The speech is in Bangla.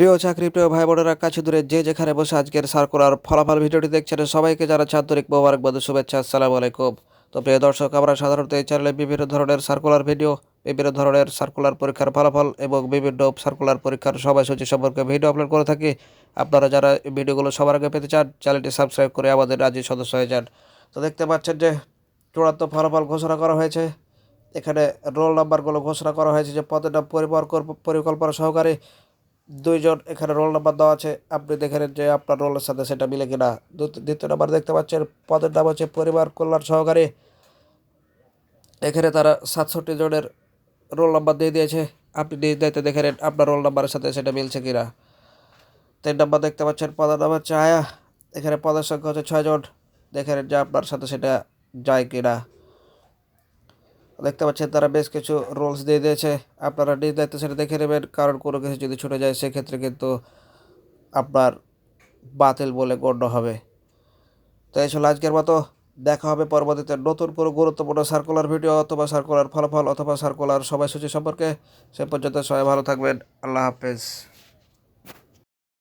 প্রিয় চাকরি, প্রিয় ভাই বোনেরা কাছে দূরে যে যেখানে বসে আজকের সার্কুলার ফলাফল ভিডিওটি দেখছেন, সবাইকে যারা আন্তরিক মোবারকবাদ শুভেচ্ছা। আসসালামু আলাইকুম। তো প্রিয় দর্শক, আমরা সাধারণত এই চ্যানেলে বিভিন্ন ধরনের সার্কুলার ভিডিও বিভিন্ন ধরনের সার্কুলার পরীক্ষার ফলাফল এবং বিভিন্ন সার্কুলার পরীক্ষার সময়সূচি সম্পর্কে ভিডিও আপলোড করে থাকি। আপনারা যারা ভিডিওগুলো সবার আগে পেতে চান চ্যানেলটি সাবস্ক্রাইব করে আমাদের রাজি সদস্য হয়ে যান। তো দেখতে পাচ্ছেন যে চূড়ান্ত ফলাফল ঘোষণা করা হয়েছে। এখানে রোল নাম্বারগুলো ঘোষণা করা হয়েছে যে পদের নাম পরিবার পরিকল্পনা সহকারী দুইজন এখানে রোল নাম্বার দেওয়া আছে। আপনি দেখে নিন যে আপনার রোলের সাথে সেটা মিলে কিনা। দ্বিতীয় নাম্বার দেখতে পাচ্ছেন, পদের নাম হচ্ছে পরিবার কল্যাণ সহকারী। এখানে তারা সাতষট্টি জনের রোল নাম্বার দিয়ে দিয়েছে। আপনি নিজ দায়িত্বে দেখে নিন আপনার রোল নাম্বারের সাথে সেটা মিলছে কিনা। তিন নাম্বার দেখতে পাচ্ছেন, পদের নাম হচ্ছে আয়া। এখানে পদের সংখ্যা হচ্ছে ছয়জন দেখে নিন যে আপনার সাথে সেটা যায় কিনা। দেখতে পাচ্ছেন তারা বেশ কিছু রুলস দিয়ে দিয়েছে। আপনারা নিজ দায়িত্ব সেটা দেখে নেবেন, কারণ কোনো কিছু যদি ছুটে যায়, সেক্ষেত্রে কিন্তু আপনার বাতিল বলে গণ্য হবে। তো এই ছিল আজকের মতো। দেখা হবে পরবর্তীতে নতুন কোনো গুরুত্বপূর্ণ সার্কুলার ভিডিও অথবা সার্কুলার ফলাফল অথবা সার্কুলার সময়সূচি সম্পর্কে সে পর্যন্ত সবাই ভালো থাকবেন। আল্লাহ হাফেজ।